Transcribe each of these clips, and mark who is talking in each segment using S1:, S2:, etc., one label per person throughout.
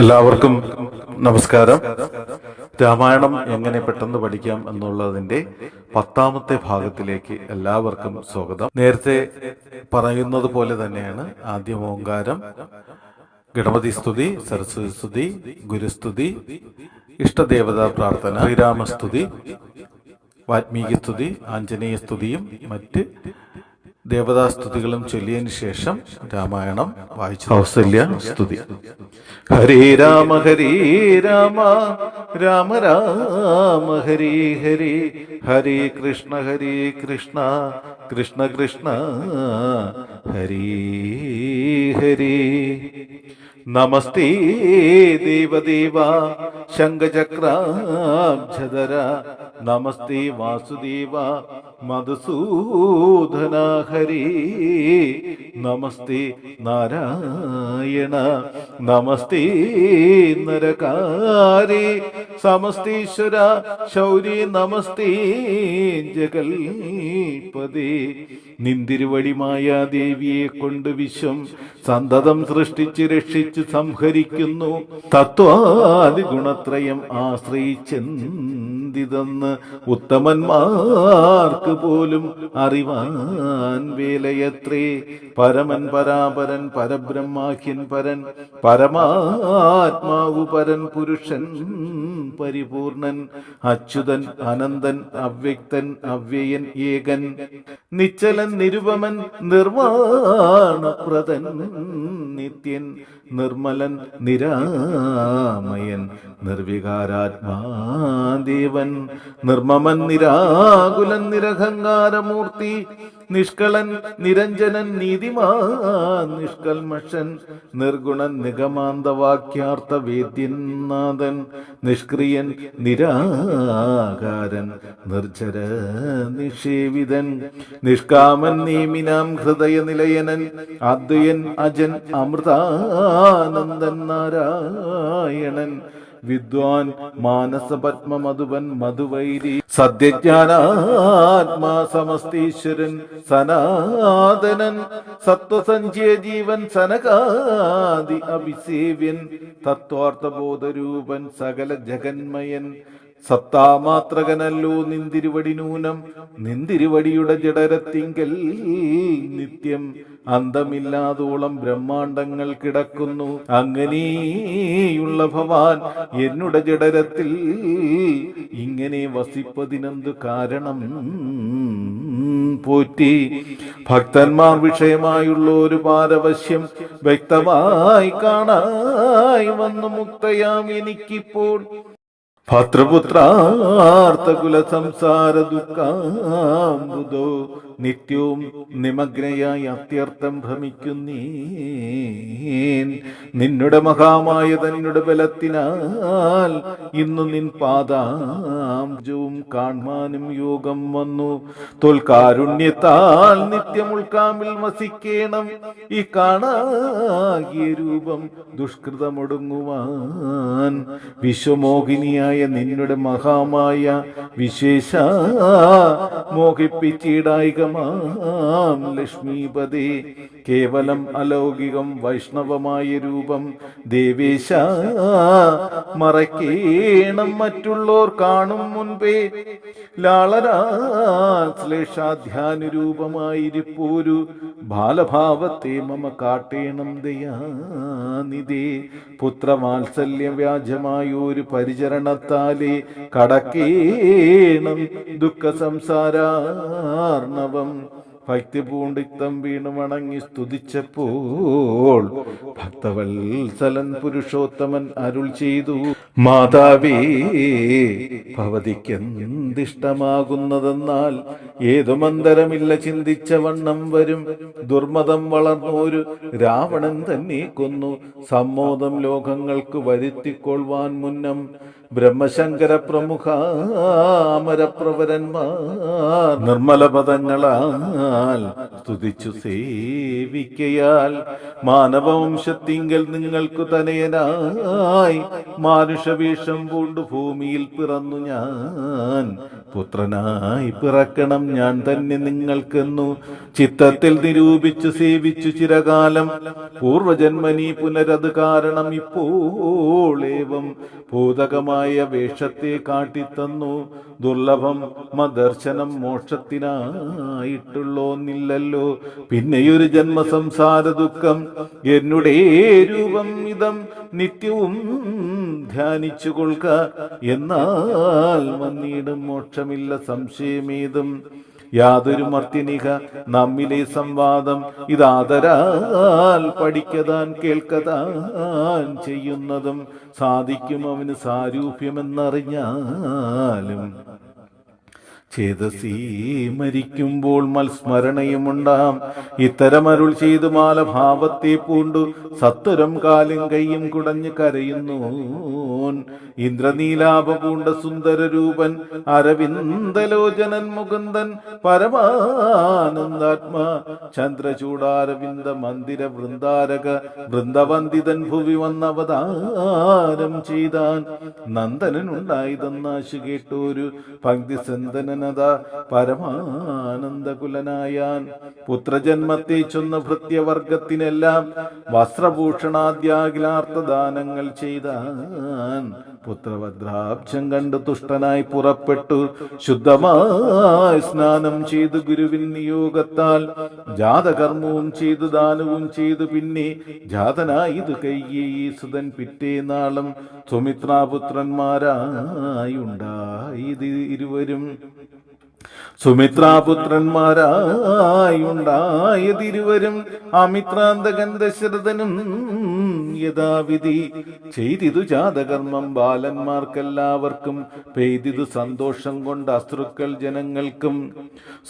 S1: എല്ലാവർക്കും നമസ്കാരം. രാമായണം എങ്ങനെ പെട്ടെന്ന് പഠിക്കാം എന്നുള്ളതിന്റെ പത്താമത്തെ ഭാഗത്തിലേക്ക് എല്ലാവർക്കും സ്വാഗതം. നേരത്തെ പറയുന്നത് പോലെ തന്നെയാണ് ആദ്യം ഓങ്കാരം ഗണപതി സ്തുതി സരസ്വതി സ്തുതി ഗുരുസ്തുതി ഇഷ്ടദേവതാ പ്രാർത്ഥന ശ്രീരാമസ്തുതി വാത്മീകി സ്തുതി ആഞ്ജനേയ സ്തുതിയും മറ്റ് ദേവതാസ്തുതികളും ചൊല്ലിയതിന് ശേഷം രാമായണം വായിച്ചു കൗസല്യ സ്തുതി. ഹരേ രാമ ഹരേ രാമ രാമ രാമ ഹരേ ഹരേ ഹരേ കൃഷ്ണ ഹരേ കൃഷ്ണ കൃഷ്ണ കൃഷ്ണ ഹരേ ഹരേ. നമസ്തേ ദേവദേവ ശംഖചക്രാബ്ജധര നമസ്തേ വാസുദേവ മധുസൂദന ഹരി. നമസ്തേ നാരായണ. നമസ്തേ നരകാരി. സമസ്തീശ്വര ശൗരി നമസ്തേ ജഗൽപതി. നിന്തിരുവടിമായ ദേവിയെ കൊണ്ട് വിശ്വം സന്തതം സൃഷ്ടിച്ച് രക്ഷിച്ച് സംഹരിക്കുന്നു. തത്വാദി ഗുണത്രയം ആശ്രയിച്ചെന്തിതെന്ന് ഉത്തമന്മാർക്ക് പോലും അറിവാൻ വേലയത്രേ. പരമൻ പരാപരൻ പരബ്രഹ്മാഖ്യൻ പരൻ പരമാത്മാവു പരൻ പുരുഷൻ പരിപൂർണൻ അച്യുതൻ അനന്തൻ അവ്യക്തൻ അവ്യയൻ ഏകൻ നിശ്ചലൻ നിരുപമൻ നിർവാണപ്രദൻ നിത്യൻ നിർമ്മലൻ നിരാമയൻ നിർവികാരാത്മാദേവൻ നിർമ്മമൻ നിരാകുലൻ നിരഹങ്കാരമൂർത്തി നിഷ്കളൻ നിരഞ്ജനൻ നീതിമാൻ നിഷ്കൽമഷൻ നിർഗുണൻ നിഗമാന്തവാക്യാർത്ഥ വേദ്യനാഥൻ നിഷ്ക്രിയൻ നിരാകാരൻ നിർജര നിഷേവിതൻ നിഷ്കാമൻ നീമിനാം ഹൃദയ നിലയനൻ അദ്വയൻ അജൻ അമൃതാനന്ദൻ നാരായണൻ വിദ്വാൻ മാനസപത്മ മധുവൻ മധുവൈരി സത്യജ്ഞാനാത്മാ സമസ്തീശ്വരൻ സനാതനൻ സത്വസഞ്ചയ ജീവൻ സനകാദി അഭിസേവ്യൻ തത്വാർത്ഥബോധരൂപൻ സകല ജഗന്മയൻ. സത്താമാത്രകനല്ലോ നിന്തിരുവടി നൂനം നിന്തിരുവടിയുടെ ജഡരത്തിങ്കൽ നിത്യം. അന്തമില്ലാതോളം ബ്രഹ്മാണ്ടങ്ങൾ കിടക്കുന്നു. അങ്ങനെയുള്ള ഭവാൻ എന്നുടെ ജഡരത്തിൽ ഇങ്ങനെ വസിപ്പതിനെന്തു കാരണം? പോറ്റി. ഭക്തന്മാർ വിഷയമായുള്ള ഒരു പാരവശ്യം വ്യക്തമായി കാണായി വന്നു മുക്തയാം എനിക്കിപ്പോൾ. ഭദ്രപുത്രാർത്ഥകുല സംസാര ദുഃഖാമ്പുതോ നിത്യവും നിമഗ്നയായി അത്യർത്ഥം ഭ്രമിക്കുന്നീൻ. നിന്നുടെ മഹാമായ തന്നുടെ ബലത്തിനാൽ ഇന്നു നിൻ പാദാംജവും കാണാനും യോഗം വന്നു. തോൽക്കാരുണ്യത്താൽ നിത്യം ഉൾക്കാമിൽ വസിക്കേണം. ഈ കാണാകിയ രൂപം ദുഷ്കൃതമൊടുങ്ങുവാൻ. വിശ്വമോഹിനിയായ നിന്നുടെ മഹാമായ വിശേഷ മോഹിപ്പിച്ചിടായികമാം ലക്ഷ്മീപതി. കേവലം അലൗകികം വൈഷ്ണവമായ രൂപം ദേവേശ. മറക്കേണം മറ്റുള്ളോർ കാണും മുൻപേ. ലാളരാശ്ലേഷാധ്യാനുരൂപമായിരിപ്പോരു ബാലഭാവത്തെ മമ കാട്ടേണം ദയാനിതേ പുത്രവാത്സല്യ വ്യാജമായൊരു പരിചരണത്താലേ കടക്കേണം ദുഃഖ സംസാരാർണവം ഭക്തി പൂണ്ടിത്തം വീണു വണങ്ങി സ്തുതിച്ചപ്പോൾ ഭക്തവത്സലൻ പുരുഷോത്തമൻ അരുൾ ചെയ്തു. മാതാവേ ഭവതിക്കെന്തിഷ്ടമാകുന്നതെന്നാൽ ഏതു മന്ദരമില്ല ചിന്തിച്ച വണ്ണം വരും. ദുർമതം വളർന്നോരു രാവണൻ തന്നെ കൊന്നു. സമ്മോദം ലോകങ്ങൾക്ക് വരുത്തിക്കൊള്ളുവാൻ മുന്നം ബ്രഹ്മശങ്കര പ്രമുഖ അമരപ്രവരന്മാർ നിർമ്മല പദങ്ങളാൽ സ്തുതിച്ചു സേവിക്കയാൽ. മാനവവംശത്തിങ്കൽ നിങ്ങൾക്കു തനയനായി. മാനുഷവേഷം പൂണ്ടു ഭൂമിയിൽ പിറന്നു ഞാൻ. പുത്രനായി പിറക്കണം. ഞാൻ തന്നെ നിങ്ങൾക്കെന്നു ചിത്തത്തിൽ നിരൂപിച്ചു സേവിച്ചു ചിരകാലം. പൂർവജന്മനി പുനരത് കാരണം ഇപ്പോളേവം ഭൂതകമായ വേഷത്തെ കാട്ടിത്തന്നു. ദുർലഭം മദർശനം മോക്ഷത്തിനായിട്ടുള്ളോന്നില്ലല്ലോ. പിന്നെയൊരു ജന്മ സംസാര ദുഃഖം എന്നുടേ രൂപം ഇതം നിത്യവും ധ്യാനിച്ചു കൊള്ളുക എന്നാൽ വന്നിടും മോക്ഷമില്ല സംശയമേതും. യാതൊരു മർത്തിനിക നമ്മിലെ സംവാദം ഇതാദരാൽ പഠിക്കതാൻ കേൾക്കതാൻ ചെയ്യുന്നതും സാധിക്കും അവന് സാരൂപ്യമെന്നറിഞ്ഞാലും. ചേതസീ മരിക്കുമ്പോൾ മൽസ്മരണയുമുണ്ടാം ഇത്തരമരുൾ ചെയ്ത് മാലഭാവത്തെ പൂണ്ടു. സത്വരം കാലും കൈയും കുടഞ്ഞു കരയുന്നു. ഇന്ദ്രനീലാഭ പൂണ്ട സുന്ദര രൂപൻ അരവിന്ദലോചനൻ മുകുന്ദൻ പരമാനന്ദാത്മാ. ചന്ദ്രചൂടാരവിന്ദ മന്ദിര വൃന്ദാരക വൃന്ദവന്ദിതൻ ഭുവി വന്നവതാരം ചെയ്താൻ നന്ദനുണ്ടായതെന്നാശു കേട്ടോരു പങ്ക്തി സന്തനനത പരമാനന്ദകുലനായാൻ. പുത്രജന്മത്തെ ചൊന്ന ഭൃത്യവർഗത്തിനെല്ലാം വസ്ത്രഭൂഷണാദ്യാഖിലാർത്ഥദാനങ്ങൾ ചെയ്താൻ പുത്രഭദ്രാബ്ജം കണ്ട് തുഷ്ടനായി പുറപ്പെട്ടു. ശുദ്ധമായി സ്നാനം ചെയ്തു ഗുരുവിൻ നിയോഗത്താൽ ജാതകർമ്മവും ചെയ്തു ദാനവും ചെയ്തു പിന്നെ ജാതനായത് കൈകേയി സുതൻ പിറ്റേ സുമിത്രാപുത്രന്മാരായി ഉണ്ടായി ഇരുവരും. സുമിത്രാപുത്രന്മാരായുണ്ടായതിരുവരും അമിത്രാന്തകൻ ദശരഥനും യഥാവിധി ചെയ്തിതു ജാതകർമ്മം. ബാലന്മാർക്കെല്ലാവർക്കും പെയ്തിതു സന്തോഷം കൊണ്ട് അശ്രുക്കൾ ജനങ്ങൾക്കും.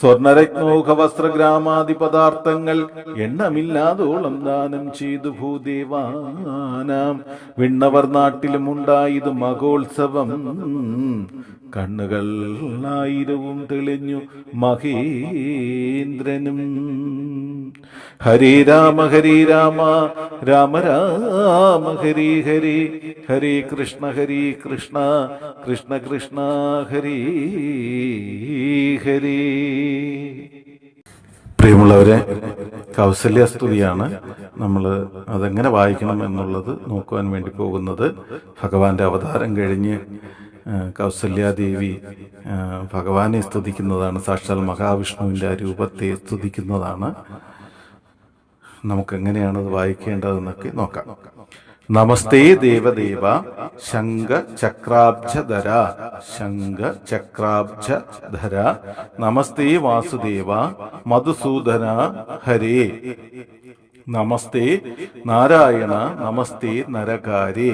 S1: സ്വർണരത്നോഹ വസ്ത്രഗ്രാമാദി പദാർത്ഥങ്ങൾ എണ്ണമില്ലാതോളം ദാനം ചെയ്തു ഭൂദേവാനാം. വിണ്ണവർ നാട്ടിലും ഉണ്ടായതു മഹോത്സവം കണ്ണുകൾ ആയിരവും തെളിഞ്ഞു മഹേന്ദ്രനും. ഹരേ രാമ ഹരേ രാമ രാമ രാമ ഹരേ ഹരേ ഹരേ കൃഷ്ണ ഹരേ കൃഷ്ണ കൃഷ്ണ കൃഷ്ണ ഹരേ ഹരേ. പ്രിയമുള്ളവരെ കൗസല്യസ്തുതിയാണ് നമ്മൾ അതെങ്ങനെ വായിക്കണം എന്നുള്ളത് നോക്കുവാൻ വേണ്ടി പോകുന്നത്. ഭഗവാന്റെ അവതാരം കഴിഞ്ഞ് കൗസല്യാദേവി ഭഗവാനെ സ്തുതിക്കുന്നതാണ് സാക്ഷാൽ മഹാവിഷ്ണുവിന്റെ ആ രൂപത്തെ സ്തുതിക്കുന്നതാണ്. നമുക്ക് എങ്ങനെയാണത് വായിക്കേണ്ടതെന്നൊക്കെ നോക്കാം. നമസ്തേ ദേവദേവ ശംഖ ചക്രാബ്ജധര ശംഖ ചക്രാബ്ജധര നമസ്തേ വാസുദേവ മധുസൂദന ഹരേ. നമസ്തേ നാരായണ നമസ്തേ നരകാരി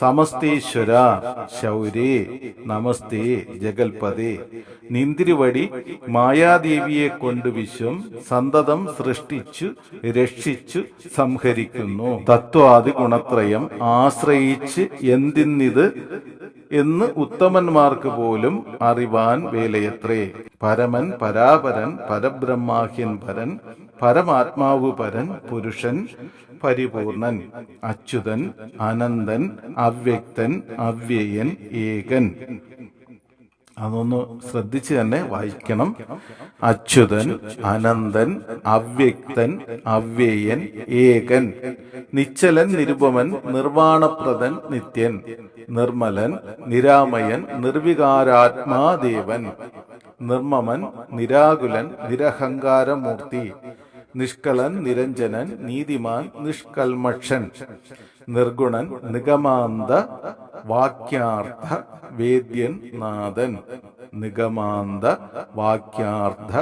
S1: സമസ്തേശ്വര ശൗരേ നമസ്തേ ജഗൽപതേ. നിന്തിരുവടി മായാദേവിയെ കൊണ്ട് വിശ്വം സന്തതം സൃഷ്ടിച്ചു രക്ഷിച്ചു സംഹരിക്കുന്നു. തത്വാദി ഗുണത്രയം ആശ്രയിച്ച് എന്തിന്നിത് എന്ന് ഉത്തമന്മാർക്ക് പോലും അറിവാൻ വേലയത്രേ. പരമൻ പരാപരൻ പരബ്രഹ്മാഹ്യൻ പരൻ പരമാത്മാവ് പരൻ പുരുഷൻ പരിപൂർണൻ അച്യുതൻ അനന്തൻ അവ്യക്തൻ അവ്യയൻ ഏകൻ. അതൊന്ന് ശ്രദ്ധിച്ച് തന്നെ വായിക്കണം. അച്യുതൻ അനന്തൻ അവ്യക്തൻ അവ്യയൻ ഏകൻ. നിശ്ചലൻ നിരുപമൻ നിർവാണപ്രദൻ നിത്യൻ. നിർമ്മലൻ നിരാമയൻ നിർവികാരാത്മാദേവൻ. നിർമ്മമൻ നിരാകുലൻ നിരഹങ്കാരമൂർത്തി. നിഷ്കളൻ നിരഞ്ജനൻ നീതിമാൻ നിഷ്കൽമക്ഷൻ നിർഗുണൻ നിഗമാന്ത വാക്യാർത്ഥ വേദ്യൻ നാഥൻ നിഗമാന്ത വാക്യാർത്ഥ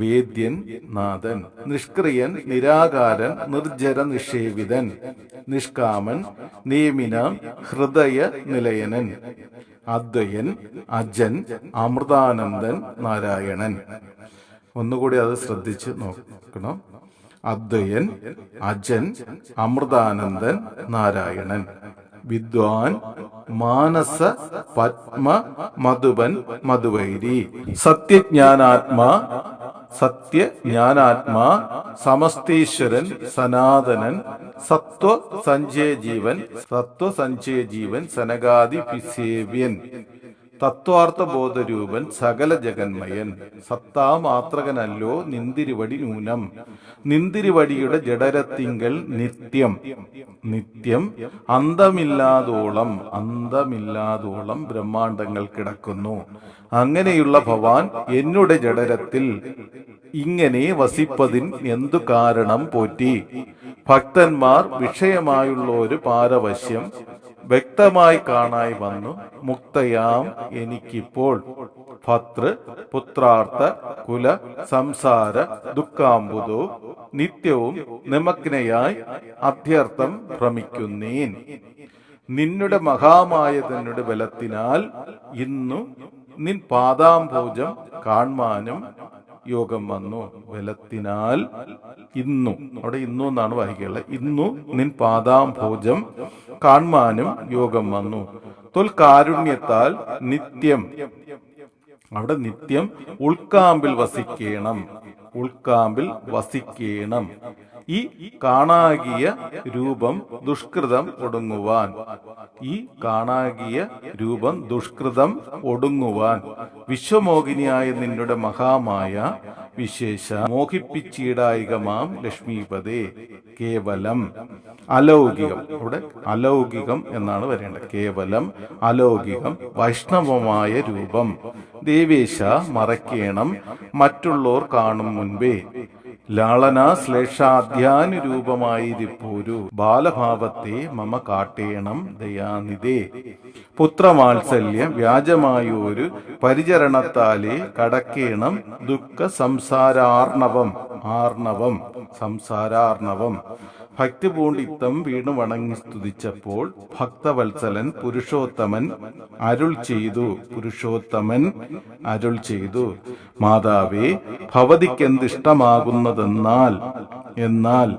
S1: വേദ്യൻ നാഥൻ നിഷ്ക്രിയൻ നിരാകാരൻ നിർജര നിഷേവിതൻ നിഷ്കാമൻ നിയമിന ഹൃദയ നിലയനൻ അദ്വയൻ അജൻ അമൃതാനന്ദൻ നാരായണൻ. ഒന്നുകൂടി അത് ശ്രദ്ധിച്ച് നോക്കണം. അദ്വയൻ അജൻ അമൃതാനന്ദൻ നാരായണൻ. വിദ്വാൻ മാനസ പത്മ മധുബൻ മധുവൈരി. സത്യജ്ഞാനാത്മാ സത്യജ്ഞാനാത്മാ സമസ്തീശ്വരൻ സനാതനൻ സത്വ സഞ്ജയ ജീവൻ സത്വ സഞ്ജയ ജീവൻ സനകാദി സേവ്യൻ തത്വാർത്ഥ ബോധരൂപൻ സകല ജഗന്മയൻ. സത്താമാത്രകനല്ലോ നിന്തിരിവടി നൂനം നിന്തിരിവടിയുടെ ജഡരത്തിങ്കൽ നിത്യം. നിത്യം അന്തമില്ലാതോളം അന്തമില്ലാതോളം ബ്രഹ്മാണ്ടങ്ങൾ കിടക്കുന്നു. അങ്ങനെയുള്ള ഭവാൻ എന്നുടെ ജഡരത്തിൽ ഇങ്ങനെ വസിപ്പതിൻ എന്തു കാരണം പോറ്റി? ഭക്തന്മാർ വിഷയമായുള്ള ഒരു പാരവശ്യം വ്യക്തമായി കാണായി വന്നു മുക്തയാം എനിക്കിപ്പോൾ. ഭർത്തൃ പുത്രാർത്ഥ കുല സംസാര ദുഃഖാംബുദോ നിത്യവും നിമഗ്നയായി അധ്യർത്ഥം ഭ്രമിക്കുന്നേൻ. നിന്നുടെ മഹാമായ മഹാമായതനുടെ ബലത്തിനാൽ ഇന്നു നിൻ പാദാംഭോജം കാൺമാനും യോഗം വന്നു. ബലത്തിനാൽ ഇന്നു. അവിടെ ഇന്നു എന്നാണ് വായിക്കുന്നത് ഇന്നു നിൻ പാദാംഭോജം കാൺമാനും യോഗം വന്നു. തൊൽ കാരുണ്യത്താൽ നിത്യം. അവിടെ നിത്യം ഉൾക്കാമ്പിൽ വസിക്കണം. ഉൾക്കാമ്പിൽ വസിക്കണം. ഈ കാണാകിയ രൂപം ദുഷ്കൃതം ഒടുങ്ങുവാൻ. ഈ കാണാകിയ രൂപം ദുഷ്കൃതം ഒടുങ്ങുവാൻ. വിശ്വമോഹിനിയായ നിന്നുടെ മഹാമായ വിശേഷ മോഹിപ്പിച്ചീടായികമാം ലക്ഷ്മീപതേ കേവലം അലൗകികം. ഇവിടെ അലൗകികം എന്നാണ് വരേണ്ടത്. കേവലം അലൗകികം വൈഷ്ണവമായ രൂപം. ദേവേശ മറക്കേണം മറ്റുള്ളവർ കാണും മുൻപേ. ലാളന ശ്ലേഷാധ്യാനുരൂപമായിരിപ്പോരു. ബാലഭാവത്തെ മമ കാട്ടേണം ദയാനിതേ പുത്രവാത്സല്യം വ്യാജമായൊരു പരിചരണത്താലെ കടക്കേണം ദുഃഖ സംസാരാർണവം ആർണവം. സംസാരാർണവം. ഭക്തി പൂണ്ടിത്തം വീണു വണങ്ങി സ്തുതിച്ചപ്പോൾ ഭക്തവത്സലൻ പുരുഷോത്തമൻ അരുൾ ചെയ്തു. പുരുഷോത്തമൻ അരുൾ ചെയ്തു. മാതാവേ ഭവതിക്കെന്തിഷ്ടമാകുന്നതെന്നാൽ? എന്നാൽ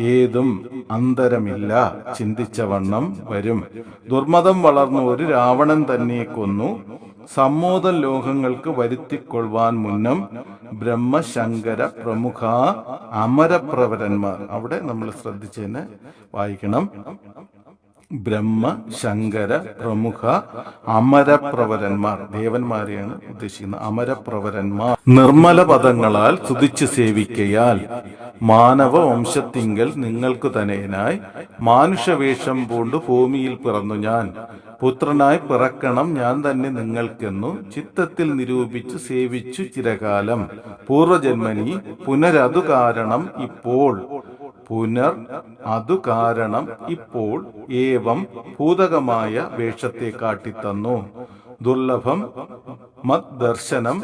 S1: ഏതും അന്തരമില്ല. ചിന്തിച്ച വണ്ണം വരും. ദുർമതം വളർന്ന ഒരു രാവണൻ തന്നെ കൊന്നു. സമ്മോദം ലോകങ്ങൾക്ക് വരുത്തിക്കൊള്ളുവാൻ മുന്നം ബ്രഹ്മശങ്കര പ്രമുഖ അമരപ്രവരന്മാർ. അവിടെ നമ്മൾ ശ്രദ്ധിച്ചതിനെ വായിക്കണം. ബ്രഹ്മശങ്കര പ്രമുഖ അമരപ്രവരന്മാർ. ദേവന്മാരെയാണ് ഉദ്ദേശിക്കുന്നത്. അമരപ്രവരന്മാർ. നിർമ്മല പദങ്ങളാൽ തുതിച്ചു സേവിക്കയാൽ മാനവ വംശത്തിങ്കൽ നിങ്ങൾക്ക് തനയനായി മാനുഷവേഷം പൂണ്ട് ഭൂമിയിൽ പിറന്നു ഞാൻ. പുത്രനായി പിറക്കണം ഞാൻ തന്നെ നിങ്ങൾക്കെന്നു ചിത്തത്തിൽ നിരൂപിച്ചു സേവിച്ചു ചിരകാലം. പൂർവജന്മനി പുനരതു കാരണം ഇപ്പോൾ പുനർ അതു കാരണം ഇപ്പോൾ ഏവം ഭൂതകമായ വേഷത്തെ കാട്ടിത്തന്നു. ദുർലഭം മത് ദർശനം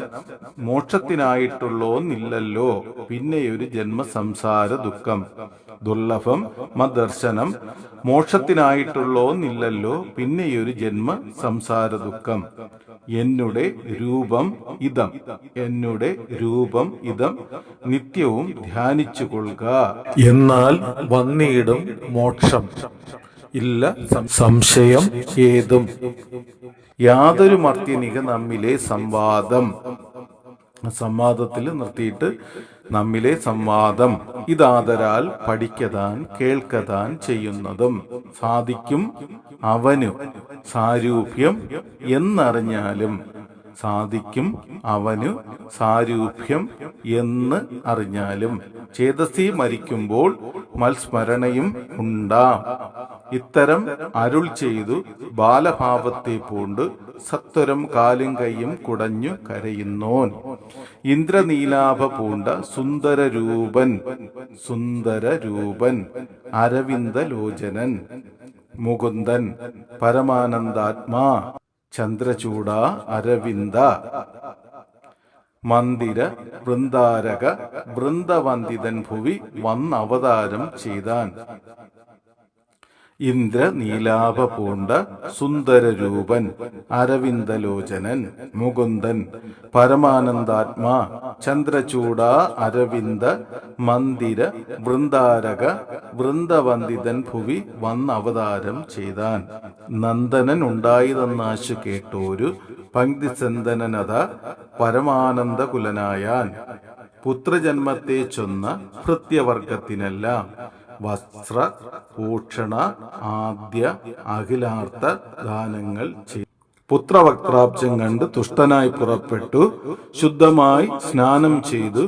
S1: മോക്ഷത്തിനായിട്ടുള്ളോന്നില്ലല്ലോ. പിന്നെയൊരു ജന്മസംസാര ദുഃഖം. ദുർലഭം മത് ദർശനം മോക്ഷത്തിനായിട്ടുള്ളോന്നില്ലല്ലോ. പിന്നെയൊരു ജന്മ സംസാര ദുഃഖം. എന്നുടെ രൂപം ഇതം. എന്നുടെ രൂപം ഇതം. നിത്യവും ധ്യാനിച്ചു കൊള്ളുക. എന്നാൽ വന്നിടും മോക്ഷം. ഇല്ല സംശയം ഏതും. യാതൊരു മർത്യനിക നമ്മിലെ സംവാദം. സംവാദത്തിൽ നിർത്തിയിട്ട് നമ്മിലെ സംവാദം. ഇതാദരാൽ പഠിക്കതാൻ കേൾക്കതാൻ ചെയ്യുന്നതും. സാധിക്കും അവനു. സാരൂപ്യം എന്നറിഞ്ഞാലും സാധിക്കും അവനു സാരൂപ്യം എന്ന് അറിഞ്ഞാലും. ചേതസി മരിക്കുമ്പോൾ മത്സ്മരണയും ഉണ്ടാം. ഇത്തരം അരുൾ ചെയ്തു ബാലഭാവത്തെ പൂണ്ട് സത്വരം കാലും കൈയും കുടഞ്ഞു കരയുന്നോൻ. ഇന്ദ്രനീലാഭ പൂണ്ട സുന്ദരരൂപൻ സുന്ദരരൂപൻ അരവിന്ദലോചനൻ. മുകുന്ദൻ പരമാനന്ദാത്മാ ചന്ദ്രചൂഡ അരവിന്ദ. മന്ദിര വൃന്ദാരക വൃന്ദവന്ദിതൻ ഭുവി വന്നവതാരം ചെയ്താൻ. ഇന്ദ്ര നീലാഭ പൂണ്ട സുന്ദരരൂപൻ അരവിന്ദലോചനൻ മുകുന്ദൻ പരമാനന്ദാത്മാ ചന്ദ്രചൂടാ അരവിന്ദ മന്ദിര വൃന്ദാരക വൃന്ദവന്ദിതൻ ഭുവി വന്നവതാരം ചെയ്താൻ. നന്ദനൻ ഉണ്ടായതെന്നാശു കേട്ടോരു പങ്ക്തിസന്തനനത പരമാനന്ദകുലനായാൻ. പുത്രജന്മത്തെ ചൊന്ന ഭൃത്യവർഗത്തിനെല്ലാം വസ്ത്ര ഭൂഷണ ആദ്യ അഖിലാർത്ഥ ദാനങ്ങൾ ചെയ്തു. പുത്രവക്രാബ്ജം കണ്ട് തുഷ്ടനായി പുറപ്പെട്ടു. ശുദ്ധമായി സ്നാനം ചെയ്തു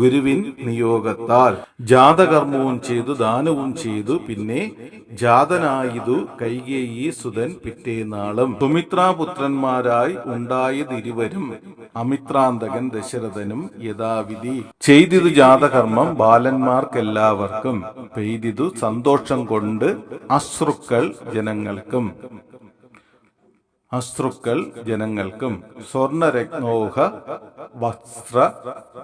S1: ഗുരുവിൻ നിയോഗത്താൽ. ജാതകർമ്മവും ചെയ്തു ദാനവും ചെയ്തു. പിന്നെ ജാതനായതു കൈകേയി സുതൻ പിറ്റേനാളും സുമിത്രാപുത്രന്മാരായി ഉണ്ടായതിരുവരും അമിത്രാന്തകൻ ദശരഥനും യഥാവിധി. ചെയ്തിതു ജാതകർമ്മം ബാലന്മാർക്കെല്ലാവർക്കും. പെയ്തിതു സന്തോഷം കൊണ്ട് അശ്രുക്കൾ ജനങ്ങൾക്കും. അശ്രുക്കൾ ജനങ്ങൾക്കും. സ്വർണരത്നോഹ വസ്ത്ര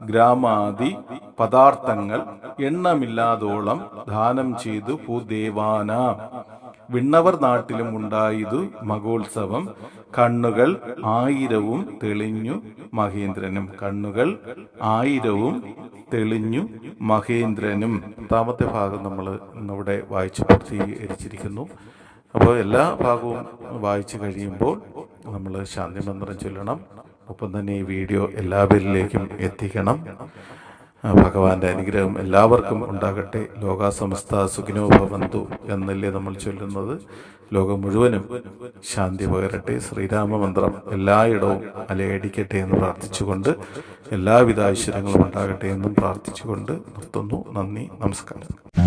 S1: ഗ്രാമാദി പദാർത്ഥങ്ങൾ എണ്ണമില്ലാതോളം ദാനം ചെയ്തു ഭൂദേവാന. വിണ്ണവർ നാട്ടിലും ഉണ്ടായതു മഹോത്സവം. കണ്ണുകൾ ആയിരവും തെളിഞ്ഞു മഹേന്ദ്രനും. കണ്ണുകൾ ആയിരവും തെളിഞ്ഞു മഹേന്ദ്രനും. പത്താമത്തെ ഭാഗം നമ്മൾ ഇന്നിവിടെ വായിച്ചു പൂർത്തീകരിച്ചിരിക്കുന്നു. അപ്പോൾ എല്ലാ ഭാഗവും വായിച്ചു കഴിയുമ്പോൾ നമ്മൾ ശാന്തി മന്ത്രം ചൊല്ലണം. ഒപ്പം തന്നെ ഈ വീഡിയോ എല്ലാവരിലേക്കും എത്തിക്കണം. ഭഗവാന്റെ അനുഗ്രഹം എല്ലാവർക്കും ഉണ്ടാകട്ടെ. ലോകാസമസ്ത സുഖിനോ ഭവന്തു എന്നല്ലേ നമ്മൾ ചൊല്ലുന്നത്. ലോകം മുഴുവനും ശാന്തി പകരട്ടെ. ശ്രീരാമ മന്ത്രം എല്ലായിടവും അലയടിക്കട്ടെ എന്ന് പ്രാർത്ഥിച്ചുകൊണ്ട് എല്ലാവിധ ഐശ്വര്യങ്ങളും ഉണ്ടാകട്ടെ എന്നും പ്രാർത്ഥിച്ചുകൊണ്ട് നിർത്തുന്നു. നന്ദി നമസ്കാരം.